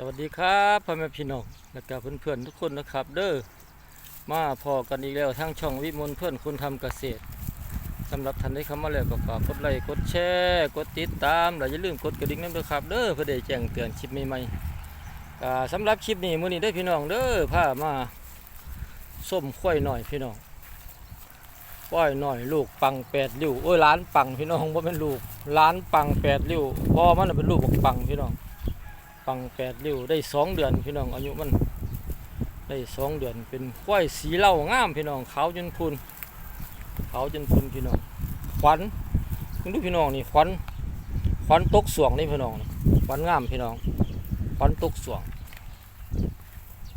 สวัสดีครับพ่อแม่พี่น้องและก็เพื่อนๆทุกคนนะครับ เด้อมาพอกันอีกแล้วทางช่องวิมลเพื่อนคุณทำเกษตรสำหรับท่านที่เข้ามาแล้วก็ฝากกดไลค์กดแชร์กดติดตามและอย่าลืมกดกระดิ่งนั่นด้วยครับ เด้อเพื่อได้แจ้งเตือนคลิปใหม่ๆก็สำหรับคลิปนี้มื้อนี้ได้พี่น้องเด้อพามาส้มข้อยหน่อยพี่น้องข้อยหน่อยลูกปังแปดริ้วโอ้ยล้านปังพี่น้องว่าเป็นลูกล้านปังแปดริ้วพ่อมันเป็นลูกบักปังพี่น้อง ปังแปดริ้วได้สองเดือนพี่น้องอายุมันได้สองเดือนเป็นควยสีเหล้างามพี่น้องขาวจนพุนขาวจนพุนพี่น้องขวัญคุณดูพี่น้องนี่ขวัญขวัญตกสวงนี่พี่น้องขวัญงามพี่น้องขวัญตกสวง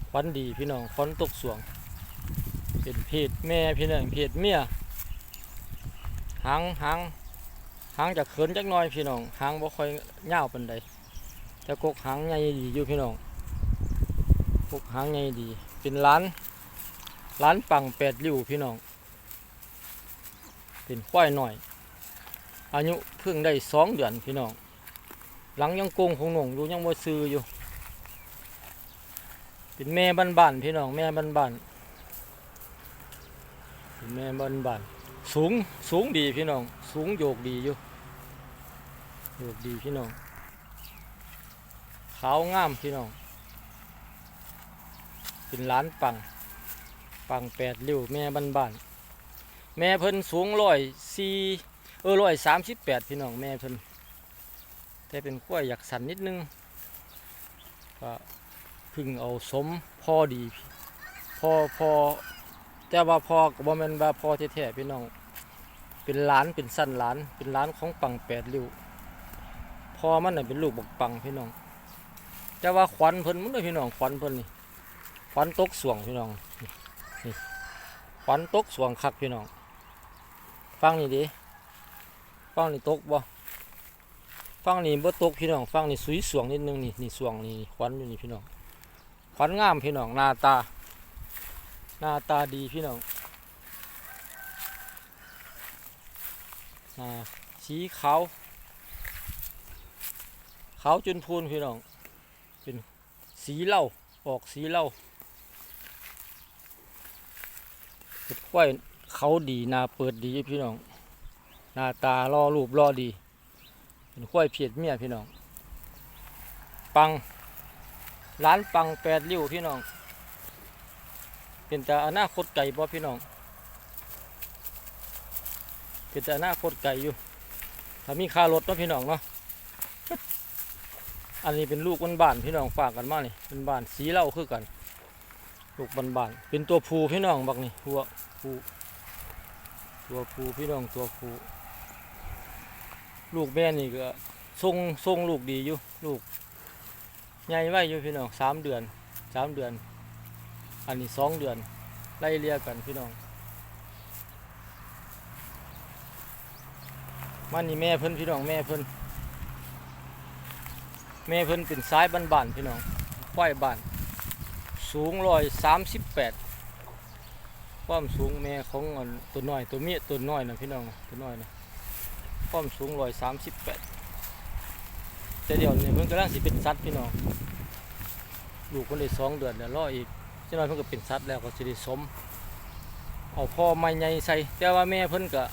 ขวัญดีพี่น้องขวัญตกสวง เป็นเพศแม่พี่น้องเพศเมียหางหางหางจะเขินจักน่อยพี่น้องหางบ่ค่อยยาวปานใด แต่กกหางใหญ่ดีอยู่พี่น้องกกหางใหญ่ดี เป็นร้านร้านปังแปดริ้วพี่น้อง เป็นควายหน่อย อายุเพิ่งได้สองเดือนพี่น้อง หลังยังโกงคงหนงอยู่ยังบ่ซื้ออยู่ เป็นแม่บ้านๆพี่น้องแม่บ้านๆเป็นแม่บ้านๆสูงสูงดีพี่น้อง สูงโยกดีอยู่โยกดีพี่น้อง ขาวงามพี่น้อง เป็นล้านปัง ปังแปดริ้วแม่บ้านบ้านแม่เพิ่นสูงร้อยสี่เออร้อยสามสิบแปดพี่น้องแม่เพิ่นแต่เป็นขั้วอยากสันนิดนึงก็พึ่งเอาสมพอดี พอพอแต่ว่าพอก็บ่แม่นว่าพอแท้ๆพี่น้องเป็นล้านเป็นสั้นล้าน เป็นล้านของปังแปดริ้วพอมันน่ะเป็นลูกบักปังพี่น้อง แต่ว่าควันเพิ่นมันเลยพี่น้องควันเพิ่นนี่ควันตกสวงพี่น้องนี่ควันตกสวงคักพี่น้อง ฟังนี่ดิฟังนี่ตกบ่ฟังนี่บ่ตกพี่น้องฟังนี่สุยสวงนิดนึงนี่นี่สวงนี่ควันอยู่นี่พี่น้องควันงามพี่น้องหน้าตา หน้าตาดีพี่น้องอ่าสีขาวขาวจนพูนพี่น้อง เป็นสีเหล้าออกสีเหล้าเห็ดควายเขาดีนาเปิดดีพี่น้องหน้าตาล่อรูปล่อดี เป็นควายเพียดเมียพี่น้อง ปังร้านปังแปดริ้วพี่น้อง เป็นแต่อนาคตไก่บ่พี่น้อง เป็นแต่อนาคตไก่อยู่ถ้ามีค่ารถเนาะพี่น้องเนาะ อันนี้เป็นลูกบ้านๆพี่น้องฝากกันมานี่เป็นบานสีเหล้าคือกัน ลูกบ้านๆเป็นตัวผูพี่น้องบักนี่หัวผูตัวผูพี่น้องตัวผูลูกแม่นี่ก็ทรงทรงลูกดีอยู่ลูกใหญ่ไว้อยู่พี่น้องสามเดือนสามเดือน อันนี้สองเดือนไล่เลียกันพี่น้องมันนี่แม่เพิ่นพี่น้องแม่เพิ่น แม่เพิ่นเป็นซ้ายบ้านๆพี่น้องควายบ้าน สูงร้อยสามสิบแปดความสูงแม่ของตัวน้อยตัวเมียตัวน้อยนะพี่น้องตัวน้อยนะความสูงร้อยสามสิบแปดแต่เดี๋ยวนี้เพิ่นกำลังสิเป็นสัตว์พี่น้องลูกคนได้สองเดือนแล้วรออีกเจ้าน้อยเพิ่นก็เป็นสัตว์แล้วก็สิได้สมเอาพ่อไม้ใหญ่ใส่แต่ว่าแม่เพิ่นก็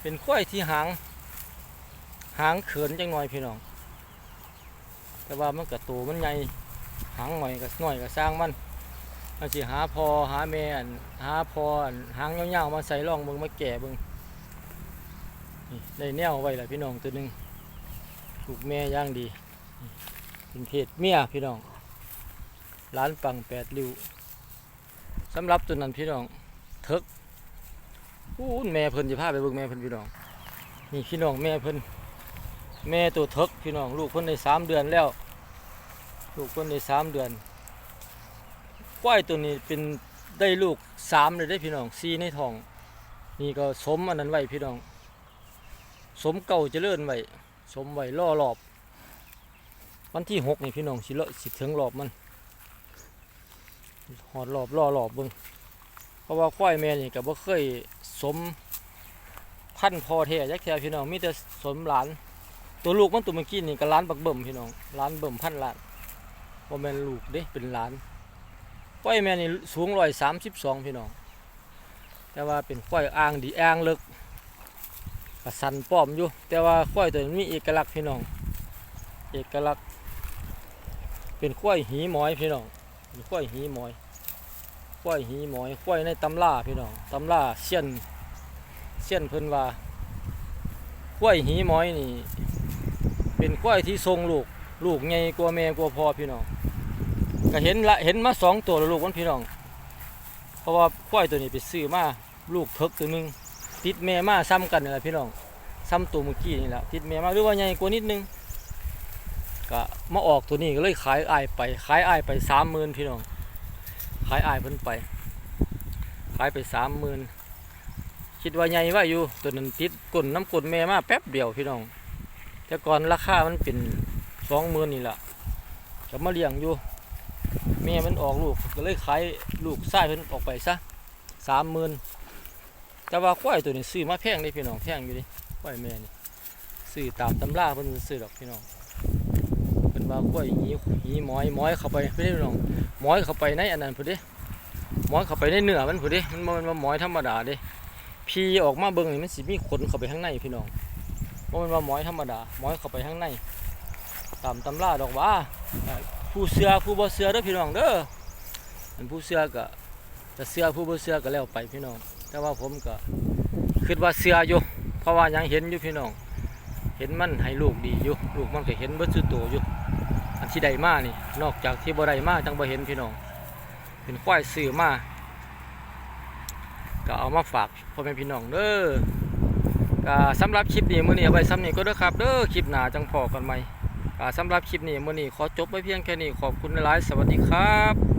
เป็นควายที่หาง หางเขินจังหน่อยพี่น้อง แต่ว่ามันก็โตมันใหญ่หางหน่อยก็น้อยก็สร้างมันเราสิหาพอหาแม่อันหาพอหางยาวๆมาใส่ร่องเบิงมาแก่เบิงนี่ได้แนวไว้และพี่น้องตัวหนึ่งถูกแม่ย่างดีเป็นเพศเมียพี่น้องร้านปังแปดริ้วสำหรับตัวนั้นพี่น้องเถิกอู้แม่เพิ่นจะพาไปเบิ่งแม่เพิ่นพี่น้องนี่พี่น้องแม่เพิ่นแม่ตัวเทิกพี่น้องลูกเพิ่นได้สามเดือนแล้ว ลูกเพิ่นได้สามเดือนควยตัวนี้เป็นได้ลูกสามเลยได้พี่น้องสี่ในท้อง นี่ก็สมอันนั้นไว้พี่น้อง สมเก่าจเจริญไว้สมไว้ล่อรอบ วันที่หกนี่พี่น้องสิเลาะสิถึงรอบมันหอดรอบล่อรอบเบิ่งเพราะว่าควายแม่นี่ก็บ่เคยสมพันธ์พอแท้จักแท้พี่น้องมีแต่สมหลาน ตัวลูกมันตัวเมื่อกี้นี่ก็ล้านบักเบิ่มพี่น้องล้านเบิ่มพันล้าน บ่าแม่นลูกเด้เป็นหลานควายแม่นี่สูงร้อยสามสิบสองพี่น้อง แต่ว่าเป็นควายอ่างดีอ่างเลิกกระสันป้อมอยู่ แต่ว่าควายตัวนี้มีเอกลักษณ์พี่น้อง เอกลักษณ์ เป็นควายหีหมอยพี่น้องเป็นควายหีหมอยควายหีหมอยควายในตำราพี่น้องตำราเสี้ยนเสี้ยนเพิ่นว่าควายหีหมอยนี่ เป็นควายที่ทรงลูก ลูกใหญ่กว่าแม่กว่าพ่อพี่น้องก็เห็นละเห็นมาสองตัวแล้วลูกมันพี่น้อง เพราะว่าควายตัวนี้ไปซื้อมาลูกเทิกตัวนึงติดแม่มาซ้ำกันนี่แหละพี่น้องซ้ำตัวเมื่อกี้นี่แหละติดแม่มาหรือว่าใหญ่กว่านิดนึงก็มาออกตัวนี้ก็เลยขายอายไป ขายอายไปสามหมื่นพี่น้อง ขายอายเพิ่นไป ขายไปสามหมื่นคิดว่าใหญ่ว่าอยู่ตัวนั้นติดก้นน้ำก้นแม่มาแป๊บเดียวพี่น้อง แต่ก่อนราคามันเป็น สองหมื่นนี่แหละจะมาเลี้ยงอยู่แม่มันออกลูกก็เลยขายลูกไส้เพิ่นออกไปซะสามหมื่นแต่ว่าควายตัวนี้ซื้อมาแพงเลยพี่น้องแพงอยู่ดิควายแม่นี่ซื้อตามตำราเพิ่นซื้อดอกพี่น้องเป็นว่าควายหีหีหมอยหมอยเข้าไปไม่ได้พี่น้องหมอยเข้าไปในอันนั้นพุ่นดิหมอยเข้าไปในเนื้อมันพุ่นดิมันมันว่าหมอยธรรมดาดิพีออกมาเบิ่งนี่มันสิมีขนเข้าไปข้างในพี่น้องว่ามันว่าหมอยธรรมดาหมอยเข้าไปข้างใน ตามตำราดอกว่าผู้เสือผู้บ่เสือเด้อพี่น้องเด้ออันผู้เสือก็จะเสือผู้บ่เสือก็แล้วไปพี่น้อง แต่ว่าผมก็คิดว่าเสืออยู่ เพราะว่ายังเห็นอยู่พี่น้อง เห็นมันให้ลูกดีอยู่ ลูกมันก็เห็นเบิดสุดโตวอยู่ อันที่ใดมานี่ นอกจากที่บ่ได้มาจังบ่เห็นพี่น้อง เป็นควายซื้อมาก็เอามาฝากพ่อแม่พี่น้องเด้อก็สำหรับคลิปนี้มื้อนี้เอาไว้ซ้ำนี้ก็เด้อครับ เด้อคลิปหน้าจังพอกันใหม่ สำหรับคลิปนี้มือนี้ขอจบไว้เพียงแค่นี้ขอบคุณหลายสวัสดีครับ